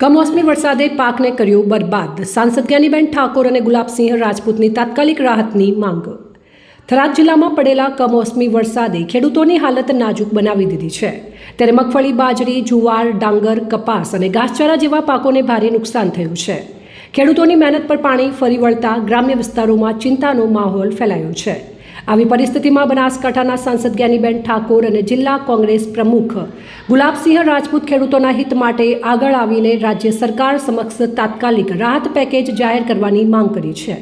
કમોસમી વરસાદે પાકને કર્યો બરબાદ. સાંસદ જ્ઞાનીબેન ઠાકોર અને ગુલાબસિંહ રાજપૂતની તાત્કાલિક રાહતની માંગ. થરાદ જિલ્લામાં પડેલા કમોસમી વરસાદે ખેડૂતોની હાલત નાજુક બનાવી દીધી છે. ત્યારે મગફળી, બાજરી, જુવાર, ડાંગર, કપાસ અને ઘાસચારા જેવા પાકોને ભારે નુકસાન થયું છે. ખેડૂતોની મહેનત પર પાણી ફરી વળતા ગ્રામ્ય વિસ્તારોમાં ચિંતાનો માહોલ ફેલાયો છે. આવી પરિસ્થિતિમાં બનાસકાંઠાના સાંસદ જ્ઞાનીબેન ઠાકોર અને જિલ્લા કોંગ્રેસ પ્રમુખ ગુલાબસિંહ રાજપૂત ખેડૂતોના હિત માટે આગળ આવીને રાજ્ય સરકાર સમક્ષ તાત્કાલિક રાહત પેકેજ જાહેર કરવાની માંગ કરી છે.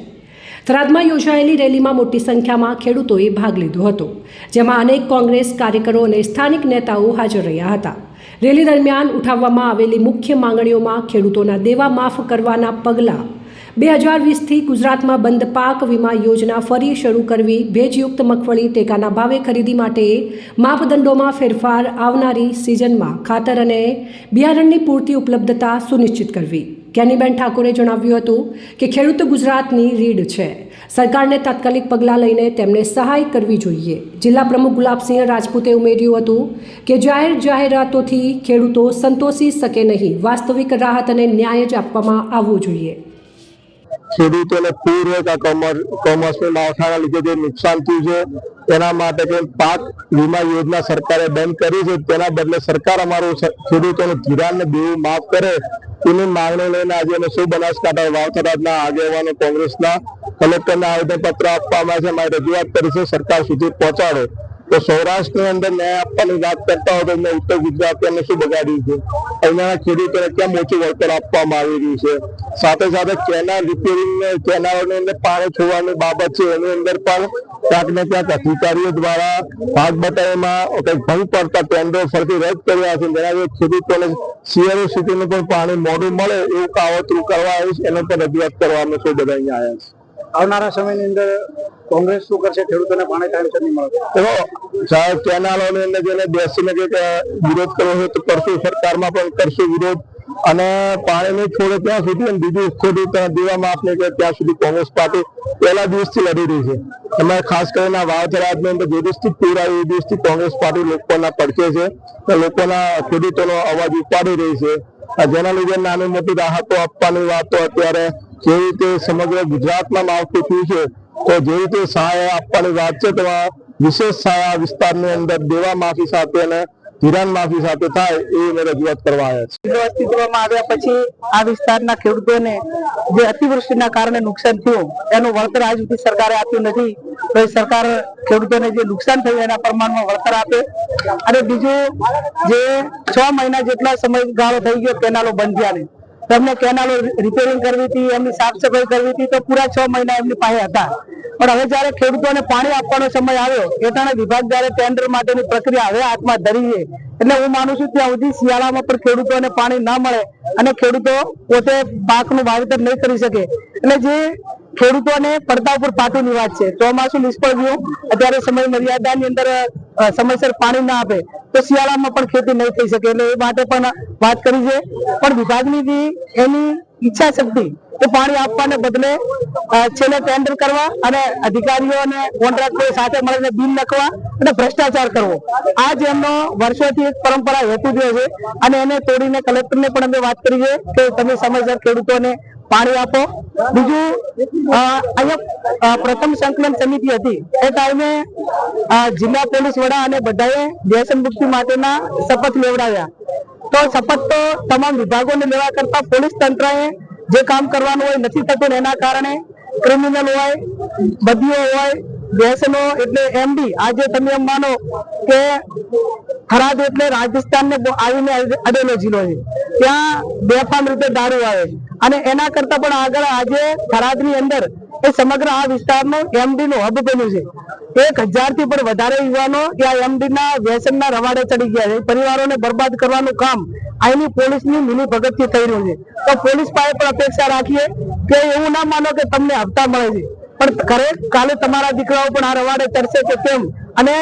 થરાદમાં યોજાયેલી રેલીમાં મોટી સંખ્યામાં ખેડૂતોએ ભાગ લીધો હતો, જેમાં અનેક કોંગ્રેસ કાર્યકરો અને સ્થાનિક નેતાઓ હાજર રહ્યા હતા. રેલી દરમિયાન ઉઠાવવામાં આવેલી મુખ્ય માંગણીઓમાં ખેડૂતોના દેવા માફ કરવાના પગલાં બે હજાર વીસથી ગુજરાતમાં બંધ પાક વીમા યોજના ફરી શરૂ કરવી, ભેજયુક્ત મગફળી ટેકાના ભાવે ખરીદી માટે માપદંડોમાં ફેરફાર આવનારી સિઝનમાં ખાતર અને બિયારણની પૂરતી ઉપલબ્ધતા સુનિશ્ચિત કરવી. જ્ઞાનીબેન ઠાકોરે જણાવ્યું હતું કે ખેડૂત ગુજરાતની રીડ છે. સરકારને તાત્કાલિક પગલાં લઈને તેમને સહાય કરવી જોઈએ. જિલ્લા પ્રમુખ ગુલાબસિંહ રાજપૂતે ઉમેર્યું હતું કે જાહેર જાહેરાતોથી ખેડૂતો સંતોષી શકે નહીં. વાસ્તવિક રાહત અને ન્યાય જ આપવામાં આવવો જોઈએ. ખેડૂતોને પૂર હોય કે કમોસમી માવઠાના લીધે જે નુકસાન થયું છે તેના માટે કે પાક વીમા યોજના સરકારે બંધ કરી છે, તેના બદલે સરકાર અમારું ખેડૂતોનું ધિરાણ ને દેવું માફ કરે તેની માંગણી લઈને આજે અમે શું બનાસકાંઠા વાવથરાજના આગેવાનો, કોંગ્રેસના કલેક્ટરને આવેદનપત્ર આપવામાં છે, અમારી રજૂઆત કરી છે, સરકાર સુધી પહોંચાડો. તો સૌરાષ્ટ્રની અંદર ન્યાય આપવાની વાત કરતા હોય તો મેં ઉત્તર ગુજરાત શું બગાડ્યું છે? અહીંના ખેડૂતોને કેમ ઓછું વળતર આપવામાં આવી રહ્યું છે? સાથે સાથે કેનાલ રિપેરિંગ કેનાલોની અંદર પાણી છોડવાની બાબત છે, એની અંદર પણ ક્યાંક ને ક્યાંક અધિકારીઓ દ્વારા ભાગ બટાઈમાં કંઈક ભંગ પડતા ટેન્ડરો ફરતી રદ કર્યા છે. જેના ખેડૂતોને સીઆરઓ સિટીનું પણ પાણી મોડું મળે એવું કાવતરું કરવા આવ્યું છે એનો પણ રજૂઆત કરવાનું છે બધા અહીંયા આવ્યા છે. આવનારા સમયની અંદર કોંગ્રેસ શું કરશે ખેડૂતોને પાણી ટાઈમસર નહીં મળે તો સાહેબ કેનાલોની અંદર જેને બેસીને કે વિરોધ કરવો છે, તો કરશું સરકારમાં પણ કરશું વિરોધ. અને પાણી નહીં છોડે ત્યાં સુધી અને બીજું ખેડૂત દેવા માફ નહીં કરે ત્યાં સુધી કોંગ્રેસ પાર્ટી પહેલા દિવસથી લડી રહી છે. એમાં ખાસ કરીને આ અંદર જે દિવસથી પૂર આવી એ દિવસથી કોંગ્રેસ પાર્ટી લોકોના પડકે છે લોકોના ખેડૂતોનો અવાજ ઉપાડી રહી છે. જેના લીધે નાની મોટી રાહતો આપવાની વાતો અત્યારે જે રીતે સમગ્ર ગુજરાતમાં માવઠું થયું છે, તો જે રીતે સહાય આપવાની વાત છે, તેમાં વિશેષ સહાય વિસ્તારની અંદર દેવા માફી સાથે અને ધિરાણ માફી સાથે થાય એ અમે રજૂઆત કરવા આવ્યા છે અસ્તિત્વમાં આવ્યા પછી આ વિસ્તારના ખેડૂતોને જે અતિવૃષ્ટિના કારણે નુકસાન થયું, એનું વળતર આજ સુધી સરકારે આપ્યું નથી. તો એ સરકાર ખેડૂતોને જે નુકસાન થયું એના પ્રમાણમાં વળતર આપે. અને બીજું, જે છ મહિના જેટલા સમયગાળો થઈ ગયો કેનાલો બંધ થયાને તેમને કેનાલો રિપેરિંગ કરવી હતી, એમની સાફ સફાઈ કરવી હતી, તો પૂરા છ મહિના એમની પાસે હતા. પણ હવે જયારે ખેડૂતોને પાણી આપવાનો સમય આવ્યો એટલે વિભાગ જયારે ટેન્ડર માટેની પ્રક્રિયા હવે હાથમાં ધરી છે. એટલે હું માનું છું ત્યાં સુધી શિયાળામાં પણ ખેડૂતોને પાણી ના મળે અને ખેડૂતો પોતે પાકનું વાવેતર નહીં કરી શકે. એટલે જે ખેડૂતોને પડતા ઉપર પાટુની વાત છે ચોમાસું નિષ્ફળ ગયું? અત્યારે સમય મર્યાદાની અંદર સમયસર પાણી ના આપે. તો શિયાળામાં પણ ખેતી નહીં થઈ શકે. એટલે એ માટે પણ વાત કરી છે. પણ વિભાગની એની ઈચ્છા શક્તિ તો પાણી આપવાને બદલે છેલ્લે ટેન્ડર કરવા અને અધિકારીઓ અને કોન્ટ્રાક્ટરો સાથે મળીને બિલ લખવા અને ભ્રષ્ટાચાર કરવો. આ જ એમનો વર્ષોથી એક પરંપરા હેતુ જે છે. અને એને તોડીને કલેક્ટરને પણ અમે વાત કરી છે કે તમે સમયસર ખેડૂતોને પાણી આપો. બીજું અહીંયા પ્રથમ સંકલન સમિતિ હતી. એ ટાઈમે જિલ્લા પોલીસ વડા અને બધાએ વ્યસન મુક્તિ માટેના શપથ લેવડાવ્યા. તો શપથ તો તમામ વિભાગોને લેવા કરતા પોલીસ તંત્રએ જે કામ કરવાનું હોય નથી થતું એના કારણે ક્રિમિનલ હોય બદીઓ હોય, વ્યસનો એટલે એમડી. આજે તમે એમ માનો કે થરાદ એટલે રાજસ્થાન ને આવીને અડેલો જિલ્લો છે. ત્યાં બેફામ રીતે દારૂ આવે છે. અને એના કરતા પણ આગળ આજે થરાદની અંદર એ સમગ્ર આ વિસ્તારનો એમડી નું હબ બન્યું છે. એક હજારથી પણ વધારે યુવાનો ત્યાં એમડી ના વ્યસન ના રવાડે ચડી ગયા છે. પરિવારોને બરબાદ કરવાનું કામ અહીંની પોલીસની મિલી ભગતથી થઈ રહ્યું છે. તો પોલીસ પાસે પણ અપેક્ષા રાખીએ કે એવું ના માનો કે તમને હપ્તા મળે છે. પણ ઘરે કાલે તમારા દીકરાઓ પણ આ રવાડે ચડશે કે કેમ? અને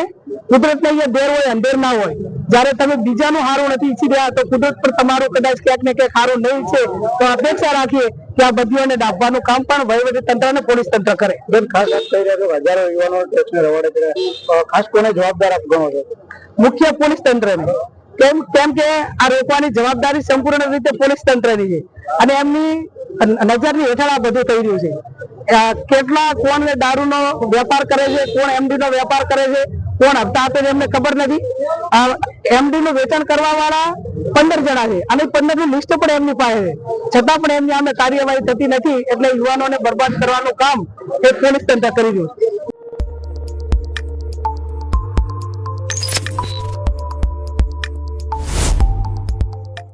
કુદરત ને અહીંયા દેર હોય, અંધેર ના હોય. જયારે તમે બીજાનું હારું નથી ઈચ્છી રહ્યા તો કુદરત પણ તમારો કદાચ ક્યાંક ને ક્યાંક હારું નહીં છે તો અપેક્ષા રાખીએ કે આ બધીઓને ડાબવાનું કામ પણ વહીવટી તંત્ર અને પોલીસ તંત્ર કરે. બેન ખાસ વાત કરી રહ્યા છો હજારો યુવાનો ટેક્સને રવાડે છે. ખાસ કોને જવાબદાર આપ ગણો છો? મુખ્ય પોલીસ તંત્રને. કેમ કેમ કે આ રોકવાની જવાબદારી સંપૂર્ણ રીતે પોલીસ તંત્રની છે. અને એમની નજરની હેઠળ આ બધું થઈ રહ્યું છે. કેટલા કોણ દારૂનો વેપાર કરે છે કોણ એમડી નો વેપાર કરે છે કોણ હપ્તા આપે એમને ખબર નથી. એમડી નું વેચાણ કરવા વાળા પંદર જણા છે. અને પંદરની લિસ્ટ પણ એમની પાસે છે. છતાં પણ એમની અમે કાર્યવાહી થતી નથી. એટલે યુવાનોને બરબાદ કરવાનું કામ એ પોલીસ તંત્ર કરી રહ્યું